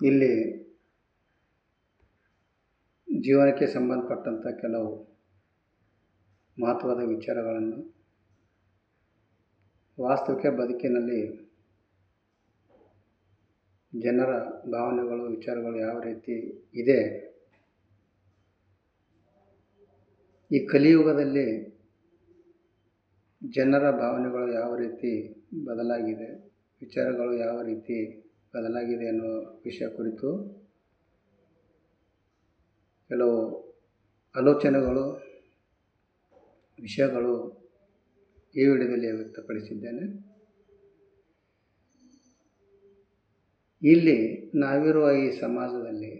ಇಲ್ಲಿ ಜೀವನಕ್ಕೆ ಸಂಬಂಧಪಟ್ಟಂಥ ಕೆಲವು ಮಹತ್ವದ ವಿಚಾರಗಳನ್ನು ವಾಸ್ತವಿಕ ಬದುಕಿನಲ್ಲಿ ಜನರ ಭಾವನೆಗಳು, ವಿಚಾರಗಳು ಯಾವ ರೀತಿ ಇದೆ? ಈ ಕಲಿಯುಗದಲ್ಲಿ ಜನರ ಭಾವನೆಗಳು ಯಾವ ರೀತಿ ಬದಲಾಗಿದೆ? ವಿಚಾರಗಳು ಯಾವ ರೀತಿ ಬದಲಾಗಿದೆ ಅನ್ನೋ ವಿಷಯ ಕುರಿತು ಕೆಲವು ಆಲೋಚನೆಗಳು, ವಿಷಯಗಳು ಈ ವಿಡಿಯೋದಲ್ಲಿ ವ್ಯಕ್ತಪಡಿಸಿದ್ದೇನೆ. ಇಲ್ಲಿ ನಾವಿರುವ ಈ ಸಮಾಜದಲ್ಲಿ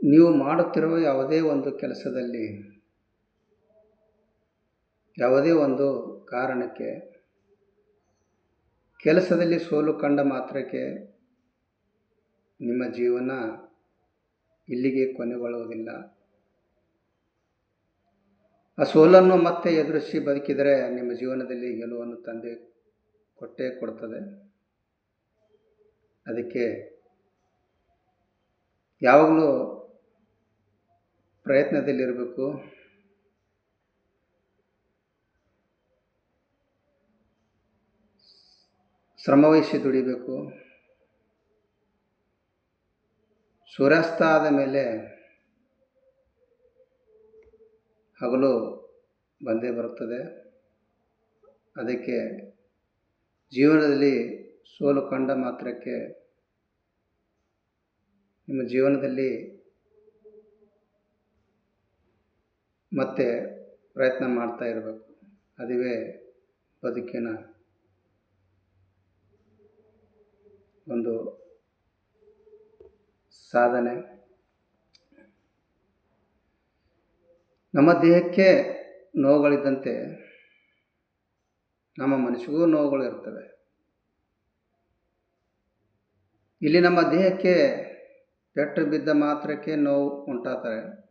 ನೀವು ಮಾಡುತ್ತಿರುವ ಯಾವುದೇ ಒಂದು ಕೆಲಸದಲ್ಲಿ ಯಾವುದೇ ಒಂದು ಕಾರಣಕ್ಕೆ ಕೆಲಸದಲ್ಲಿ ಸೋಲು ಕಂಡ ಮಾತ್ರಕ್ಕೆ ನಿಮ್ಮ ಜೀವನ ಇಲ್ಲಿಗೆ ಕೊನೆಗೊಳ್ಳುವುದಿಲ್ಲ. ಆ ಸೋಲನ್ನು ಮತ್ತೆ ಎದುರಿಸಿ ಬದುಕಿದರೆ ನಿಮ್ಮ ಜೀವನದಲ್ಲಿ ಗೆಲುವನ್ನು ತಂದೆ ಕೊಟ್ಟೇ ಕೊಡ್ತದೆ ಅದಕ್ಕೆ ಯಾವಾಗಲೂ ಪ್ರಯತ್ನದಲ್ಲಿರಬೇಕು. ಶ್ರಮವಹಿಸಿ ದುಡಿಬೇಕು. ಸೂರ್ಯಾಸ್ತ ಆದ ಮೇಲೆ ಹಗಲು ಬಂದೇ ಬರುತ್ತದೆ. ಅದಕ್ಕೆ ಜೀವನದಲ್ಲಿ ಸೋಲು ಕಂಡ ಮಾತ್ರಕ್ಕೆ ನಿಮ್ಮ ಜೀವನದಲ್ಲಿ ಮತ್ತೆ ಪ್ರಯತ್ನ ಮಾಡ್ತಾ ಇರಬೇಕು. ಅದುವೇ ಬದುಕಿನ ಒಂದು ಸಾಧನೆ. ನಮ್ಮ ದೇಹಕ್ಕೆ ನೋವುಗಳಿದ್ದಂತೆ ನಮ್ಮ ಮನಸ್ಸಿಗೂ ನೋವುಗಳು ಇರ್ತವೆ. ಇಲ್ಲಿ ನಮ್ಮ ದೇಹಕ್ಕೆ ಪೆಟ್ಟು ಬಿದ್ದ ಮಾತ್ರಕ್ಕೆ ನೋವು ಉಂಟಾಗ್ತಾರೆ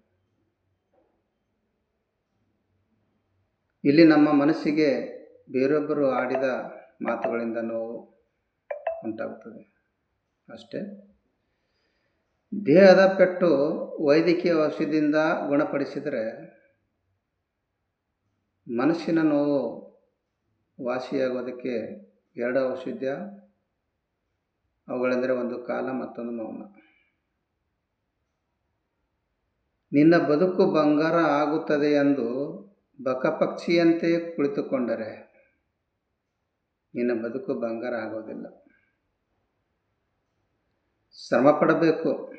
ಇಲ್ಲಿ ನಮ್ಮ ಮನಸ್ಸಿಗೆ ಬೇರೊಬ್ಬರು ಆಡಿದ ಮಾತುಗಳಿಂದ ನೋವು ಉಂಟಾಗುತ್ತದೆ ಅಷ್ಟೇ. ದೇಹದ ಪೆಟ್ಟು ವೈದ್ಯಕೀಯ ಔಷಧಿಯಿಂದ ಗುಣಪಡಿಸಿದರೆ ಮನಸ್ಸಿನ ನೋವು ವಾಸಿಯಾಗೋದಕ್ಕೆ ಎರಡು ಔಷಧ್ಯ, ಅವುಗಳೆಂದರೆ ಒಂದು ಕಾಲ ಮತ್ತೊಂದು ಮೌನ. ನಿನ್ನ ಬದುಕು ಬಂಗಾರ ಆಗುತ್ತದೆ ಎಂದು ಬಕಪಕ್ಷಿಯಂತೆ ಕುಳಿತುಕೊಂಡರೆ ನಿನ್ನ ಬದುಕು ಬಂಗಾರ ಆಗೋದಿಲ್ಲ. ಶ್ರಮ ಪಡಬೇಕು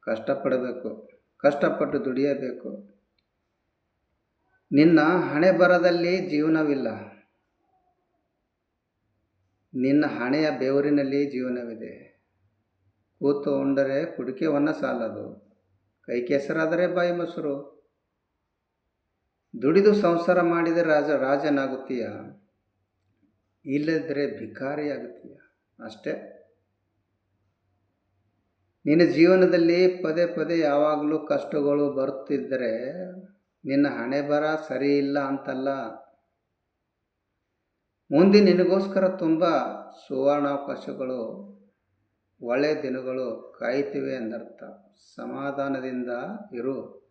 ಕಷ್ಟಪಡಬೇಕು, ಕಷ್ಟಪಟ್ಟು ದುಡಿಯಬೇಕು. ನಿನ್ನ ಹಣೆ ಬರದಲ್ಲಿ ಜೀವನವಿಲ್ಲ. ನಿನ್ನ ಹಣೆಯ ಬೆವರಿನಲ್ಲಿ ಜೀವನವಿದೆ. ಕೂತು ಉಂಡರೆ ಕುಡಿಕೆವನ್ನು ಸಾಲದು. ಕೈ ಕೆಸರಾದರೆ ಬಾಯಿ ಮೊಸರು. ದುಡಿದು ಸಂಸಾರ ಮಾಡಿದರೆ ರಾಜ, ರಾಜನಾಗುತ್ತೀಯ. ಇಲ್ಲದಿದ್ದರೆ ಭಿಕಾರಿಯಾಗುತ್ತೀಯ. ಅಷ್ಟೇ. ನಿನ್ನ ಜೀವನದಲ್ಲಿ ಪದೇ ಪದೇ ಯಾವಾಗಲೂ ಕಷ್ಟಗಳು ಬರುತ್ತಿದ್ದರೆ ನಿನ್ನ ಹಣೆ ಬರ ಸರಿ ಇಲ್ಲ ಅಂತಲ್ಲ. ಮುಂದೆ ನಿನಗೋಸ್ಕರ ತುಂಬ ಸುವರ್ಣಾವಕಾಶಗಳು ಒಳ್ಳೆಯ ದಿನಗಳು ಕಾಯ್ತಿವೆ ಎಂದರ್ಥ. ಸಮಾಧಾನದಿಂದ ಇರು.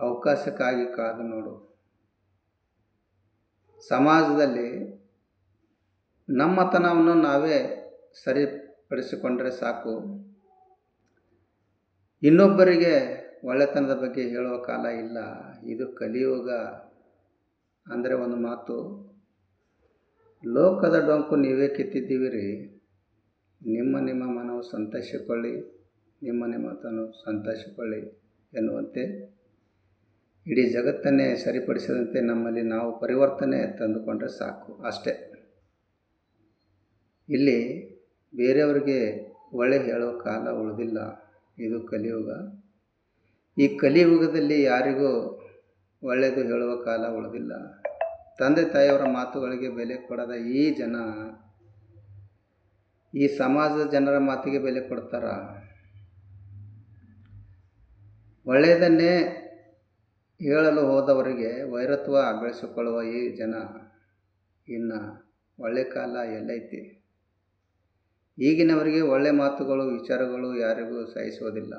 ಅವಕಾಶಕ್ಕಾಗಿ ಕಾದು ನೋಡು. ಸಮಾಜದಲ್ಲಿ ನಮ್ಮತನವನ್ನು ನಾವೇ ಸರಿಪಡಿಸಿಕೊಂಡರೆ ಸಾಕು. ಇನ್ನೊಬ್ಬರಿಗೆ ಒಳ್ಳೆತನದ ಬಗ್ಗೆ ಹೇಳುವ ಕಾಲ ಇಲ್ಲ. ಇದು ಕಲಿಯುಗ ಅಂದರೆ ಒಂದು ಮಾತು. ಲೋಕದ ಡೊಂಕು ನೀವೇ ಕಿತ್ತಿದ್ದೀವಿರಿ. ನಿಮ್ಮ ನಿಮ್ಮ ಮನವು ಸಂತೋಷಕೊಳ್ಳಿ. ನಿಮ್ಮ ನಿಮ್ಮ ತನು ಸಂತೋಷಕೊಳ್ಳಿ ಎನ್ನುವಂತೆ ಇಡೀ ಜಗತ್ತನ್ನೇ ಸರಿಪಡಿಸದಂತೆ ನಮ್ಮಲ್ಲಿ ನಾವು ಪರಿವರ್ತನೆ ತಂದುಕೊಂಡ್ರೆ ಸಾಕು. ಅಷ್ಟೇ. ಇಲ್ಲಿ ಬೇರೆಯವರಿಗೆ ಒಳ್ಳೆ ಹೇಳೋ ಕಾಲ ಉಳಿದಿಲ್ಲ. ಇದು ಕಲಿಯುಗ. ಈ ಕಲಿಯುಗದಲ್ಲಿ ಯಾರಿಗೂ ಒಳ್ಳೆಯದು ಹೇಳುವ ಕಾಲ ಉಳಿದಿಲ್ಲ. ತಂದೆ ತಾಯಿಯವರ ಮಾತುಗಳಿಗೆ ಬೆಲೆ ಕೊಡದ ಈ ಜನ, ಈ ಸಮಾಜದ ಜನರ ಮಾತಿಗೆ ಬೆಲೆ ಕೊಡ್ತಾರ? ಒಳ್ಳೆಯದನ್ನೇ ಹೇಳಲು ಹೋದವರಿಗೆ ವೈರತ್ವ ಬೆಳೆಸಿಕೊಳ್ಳುವ ಈ ಜನ ಇನ್ನು ಒಳ್ಳೆ ಕಾಲ ಎಲ್ಲೈತಿ. ಈಗಿನವರಿಗೆ ಒಳ್ಳೆ ಮಾತುಗಳು, ವಿಚಾರಗಳು ಯಾರಿಗೂ ಸಹಿಸುವುದಿಲ್ಲ.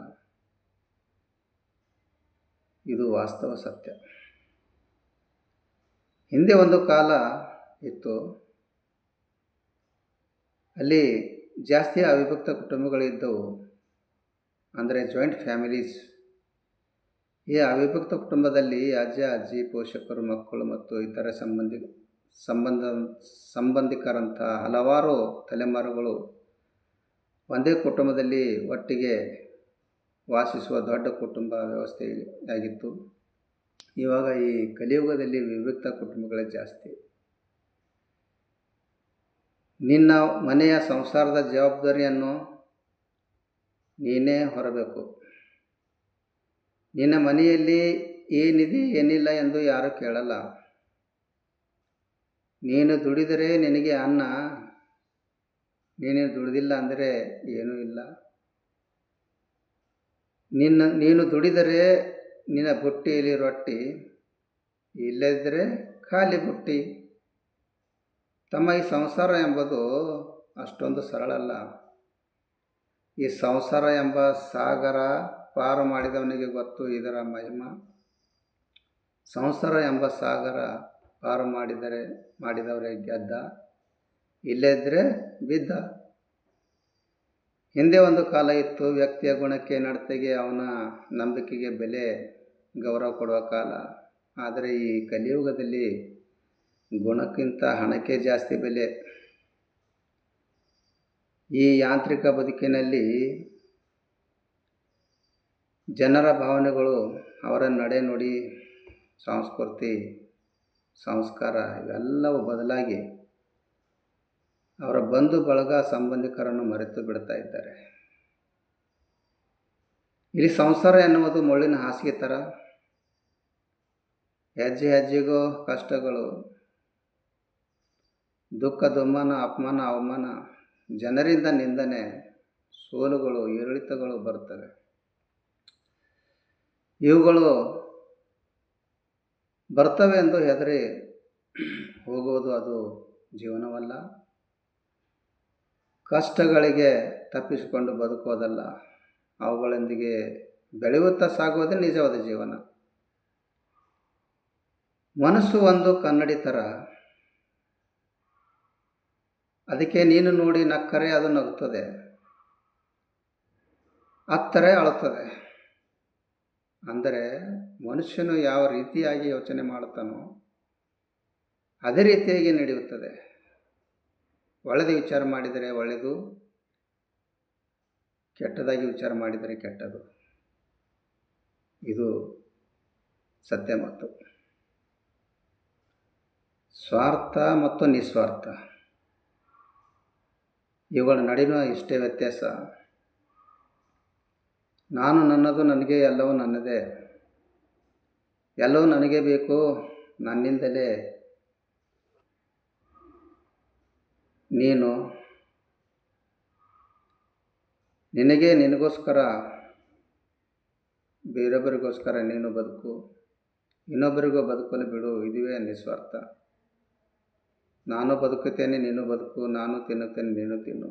ಇದು ವಾಸ್ತವ ಸತ್ಯ. ಹಿಂದೆ ಒಂದು ಕಾಲ ಇತ್ತು. ಅಲ್ಲಿ ಜಾಸ್ತಿ ಅವಿಭಕ್ತ ಕುಟುಂಬಗಳಿದ್ದವು. ಅಂದರೆ ಜಾಯಿಂಟ್ ಫ್ಯಾಮಿಲೀಸ್ ಈ ಅವಿಭಕ್ತ ಕುಟುಂಬದಲ್ಲಿ ಅಜ್ಜ, ಅಜ್ಜಿ, ಪೋಷಕರು, ಮಕ್ಕಳು ಮತ್ತು ಇತರ ಸಂಬಂಧಿ, ಸಂಬಂಧ ಸಂಬಂಧಿಕರಂಥ ಹಲವಾರು ತಲೆಮಾರುಗಳು ಒಂದೇ ಕುಟುಂಬದಲ್ಲಿ ಒಟ್ಟಿಗೆ ವಾಸಿಸುವ ದೊಡ್ಡ ಕುಟುಂಬ ವ್ಯವಸ್ಥೆಯಾಗಿತ್ತು. ಇವಾಗ ಈ ಕಲಿಯುಗದಲ್ಲಿ ವಿವಿಕ್ತ ಕುಟುಂಬಗಳೇ ಜಾಸ್ತಿ. ನಿನ್ನ ಮನೆಯ ಸಂಸಾರದ ಜವಾಬ್ದಾರಿಯನ್ನು ನೀನೇ ಹೊರಬೇಕು. ನಿನ್ನ ಮನೆಯಲ್ಲಿ ಏನಿದೆ ಏನಿಲ್ಲ ಎಂದು ಯಾರೂ ಕೇಳಲ್ಲ. ನೀನು ದುಡಿದರೆ ನಿನಗೆ ಅನ್ನ ನೀನು ದುಡಿದಿಲ್ಲ ಅಂದರೆ ಏನೂ ಇಲ್ಲ. ನಿನ್ನ, ನೀನು ದುಡಿದರೆ ನಿನ್ನ ಬುಟ್ಟಿಯಲ್ಲಿ ರೊಟ್ಟಿ, ಇಲ್ಲದಿದ್ದರೆ ಖಾಲಿ ಬುಟ್ಟಿ. ತಮ್ಮ ಈ ಸಂಸಾರ ಎಂಬುದು ಅಷ್ಟೊಂದು ಸರಳಲ್ಲ ಈ ಸಂಸಾರ ಎಂಬ ಸಾಗರ ಪಾರು ಮಾಡಿದವನಿಗೆ ಗೊತ್ತು ಇದರ ಮಹಿಮ. ಸಂಸಾರ ಎಂಬ ಸಾಗರ ಪಾರು ಮಾಡಿದರೆ, ಮಾಡಿದವರೇ ಗೆದ್ದ. ಇಲ್ಲದಿದ್ದರೆ ಬಿದ್ದ. ಹಿಂದೆ ಒಂದು ಕಾಲ ಇತ್ತು, ವ್ಯಕ್ತಿಯ ಗುಣಕ್ಕೆ ನಡತೆಗೆ ಅವನ ನಂಬಿಕೆಗೆ ಬೆಲೆ ಗೌರವ ಕೊಡುವ ಕಾಲ. ಆದರೆ ಈ ಕಲಿಯುಗದಲ್ಲಿ ಗುಣಕ್ಕಿಂತ ಹಣಕ್ಕೆ ಜಾಸ್ತಿ ಬೆಲೆ. ಈ ಯಾಂತ್ರಿಕ ಬದುಕಿನಲ್ಲಿ ಜನರ ಭಾವನೆಗಳು ಅವರ ನಡೆ ನುಡಿ, ಸಂಸ್ಕೃತಿ, ಸಂಸ್ಕಾರ ಇವೆಲ್ಲವೂ ಬದಲಾಗಿ ಅವರ ಬಂಧು ಬಳಗ ಸಂಬಂಧಿಕರನ್ನು ಮರೆತು ಬಿಡ್ತಾ ಇದ್ದಾರೆ. ಇಲ್ಲಿ ಸಂಸಾರ ಎನ್ನುವುದು ಮುಳ್ಳಿನ ಹಾಸಿಗೆ ಥರ. ಹೆಜ್ಜೆ ಹೆಜ್ಜೆಗೂ ಕಷ್ಟಗಳು. ದುಃಖ, ದುಮ್ಮಾನ, ಅಪಮಾನ, ಅವಮಾನ, ಜನರಿಂದ ನಿಂದನೆ, ಸೋಲುಗಳು, ಏರಿಳಿತಗಳು ಬರ್ತವೆ ಇವುಗಳು ಬರ್ತವೆ ಎಂದು ಹೆದರಿ ಹೋಗುವುದು ಅದು ಜೀವನವಲ್ಲ. ಕಷ್ಟಗಳಿಗೆ ತಪ್ಪಿಸಿಕೊಂಡು ಬದುಕೋದಲ್ಲ ಅವುಗಳೊಂದಿಗೆ ಬೆಳೆಯುತ್ತಾ ಸಾಗುವುದೇ ನಿಜವಾದ ಜೀವನ. ಮನಸ್ಸು ಒಂದು ಕನ್ನಡಿ ಥರ ಅದಕ್ಕೆ ನೀನು ನೋಡಿ ನಕ್ಕರೆ ಅದು ನಗುತ್ತದೆ. ಅತ್ತರೆ ಅಳುತ್ತದೆ. ಅಂದರೆ ಮನುಷ್ಯನು ಯಾವ ರೀತಿಯಾಗಿ ಯೋಚನೆ ಮಾಡುತ್ತಾನೋ, ಅದೇ ರೀತಿಯಾಗಿ ನಡೆಯುತ್ತದೆ. ಒಳ್ಳೆಯದು ವಿಚಾರ ಮಾಡಿದರೆ ಒಳ್ಳೆಯದು ಕೆಟ್ಟದಾಗಿ ವಿಚಾರ ಮಾಡಿದರೆ ಕೆಟ್ಟದು. ಇದು ಸತ್ಯ ಮತ್ತು. ಸ್ವಾರ್ಥ ಮತ್ತು ನಿಸ್ವಾರ್ಥ. ಇವುಗಳ ನಡುವಿನ ಇಷ್ಟೇ ವ್ಯತ್ಯಾಸ. ನಾನು ನನ್ನದು ನನಗೆ, ಎಲ್ಲವೂ ನನ್ನದೇ. ಎಲ್ಲವೂ ನನಗೆ ಬೇಕು, ನನ್ನಿಂದಲೇ ನೀನು ನಿನಗೆ ನಿನಗೋಸ್ಕರ, ಬೇರೊಬ್ಬರಿಗೋಸ್ಕರ ನೀನು ಬದುಕು, ಇನ್ನೊಬ್ಬರಿಗೂ ಬದುಕಲು ಬಿಡು, ಇದುವೇ ನಿಸ್ವಾರ್ಥ. ನಾನು ಬದುಕುತ್ತೇನೆ, ನೀನು ಬದುಕು, ನಾನು ತಿನ್ನುತ್ತೇನೆ, ನೀನು ತಿನ್ನು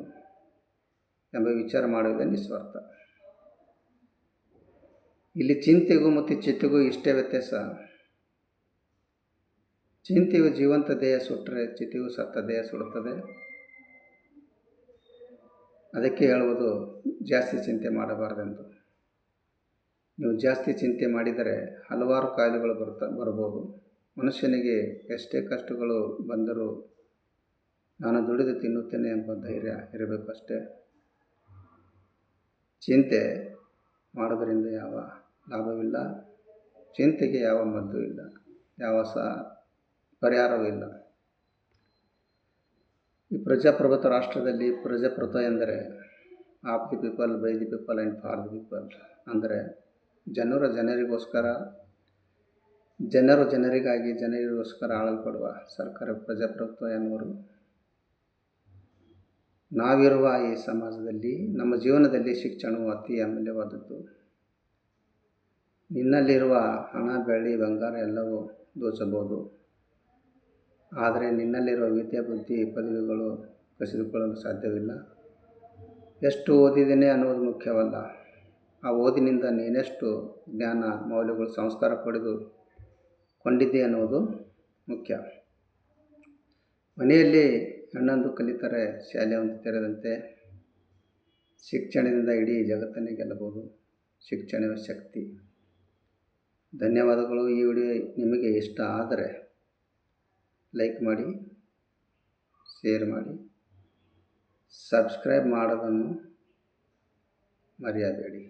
ಎಂಬ ವಿಚಾರ ಮಾಡುವುದೇ ನಿಸ್ವಾರ್ಥ. ಇಲ್ಲಿ ಚಿಂತೆಗೂ ಮತ್ತು ಚಿತ್ತಿಗೂ ಇಷ್ಟೇ ವ್ಯತ್ಯಾಸ. ಚಿಂತೆಯು ಜೀವಂತ ದೇಹ ಸುಟ್ಟರೆ ಚಿತಿಯು ಸತ್ತ ದೇಹ ಸುಡುತ್ತದೆ. ಅದಕ್ಕೆ ಹೇಳುವುದು, ಜಾಸ್ತಿ ಚಿಂತೆ ಮಾಡಬಾರದೆಂದು. ನೀವು ಜಾಸ್ತಿ ಚಿಂತೆ ಮಾಡಿದರೆ ಹಲವಾರು ಕಾಯಿಲೆಗಳು ಬರ್ತಾ ಬರ್ಬೋದು ಮನುಷ್ಯನಿಗೆ ಎಷ್ಟೇ ಕಷ್ಟಗಳು ಬಂದರೂ ನಾನು ದುಡಿದು ತಿನ್ನುತ್ತೇನೆ ಎಂಬ ಧೈರ್ಯ ಇರಬೇಕು ಅಷ್ಟೇ. ಚಿಂತೆ ಮಾಡೋದರಿಂದ ಯಾವ ಲಾಭವಿಲ್ಲ. ಚಿಂತೆಗೆ ಯಾವ ಮದ್ದು ಇಲ್ಲ. ಯಾವ ಸಹ ಪರಿಹಾರವೂ ಇಲ್ಲ. ಈ ಪ್ರಜಾಪ್ರಭುತ್ವ ರಾಷ್ಟ್ರದಲ್ಲಿ ಪ್ರಜಾಪ್ರಭುತ್ವ ಎಂದರೆ of the people, by the people and for the people ಅಂದರೆ ಜನರ ಜನರಿಗೋಸ್ಕರ, ಜನರು ಜನರಿಗಾಗಿ ಜನರಿಗೋಸ್ಕರ ಆಳಲ್ಪಡುವ ಸರ್ಕಾರ ಪ್ರಜಾಪ್ರಭುತ್ವ ಎನ್ನುವರು. ನಾವಿರುವ ಈ ಸಮಾಜದಲ್ಲಿ, ನಮ್ಮ ಜೀವನದಲ್ಲಿ ಶಿಕ್ಷಣವು ಅತಿ ಅಮೂಲ್ಯವಾದದ್ದು. ನಿನ್ನಲ್ಲಿರುವ ಹಣ, ಬೆಳ್ಳಿ, ಬಂಗಾರ ಎಲ್ಲವೂ ದೋಚಬಹುದು. ಆದರೆ ನಿನ್ನಲ್ಲಿರುವ ವಿದ್ಯಾಬುದ್ಧಿ ಪದವಿಗಳು ಕಸಿದುಕೊಳ್ಳಲು ಸಾಧ್ಯವಿಲ್ಲ. ಎಷ್ಟು ಓದಿದ್ದೇನೆ ಅನ್ನೋದು ಮುಖ್ಯವಲ್ಲ. ಆ ಓದಿನಿಂದ ನೀನೆಷ್ಟು ಜ್ಞಾನ, ಮೌಲ್ಯಗಳು, ಸಂಸ್ಕಾರ ಪಡೆದು ಕೊಂಡಿದ್ದೆ ಅನ್ನೋದು ಮುಖ್ಯ. ಮನೆಯಲ್ಲಿ ಹಣ್ಣೊಂದು ಕಲಿತರೆ ಶಾಲೆ ಒಂದು ತೆರೆದಂತೆ ಶಿಕ್ಷಣದಿಂದ ಇಡೀ ಜಗತ್ತನ್ನೇ ಗೆಲ್ಲಬಹುದು. ಶಿಕ್ಷಣವೇ ಶಕ್ತಿ. ಧನ್ಯವಾದಗಳು ಈ ವಿಡಿಯೋ ನಿಮಗೆ ಇಷ್ಟ ಆದರೆ. ಲೈಕ್ ಮಾಡಿ ಶೇರ್ ಮಾಡಿ ಸಬ್ಸ್ಕ್ರೈಬ್ ಮಾಡೋದನ್ನು ಮರೆಯಬೇಡಿ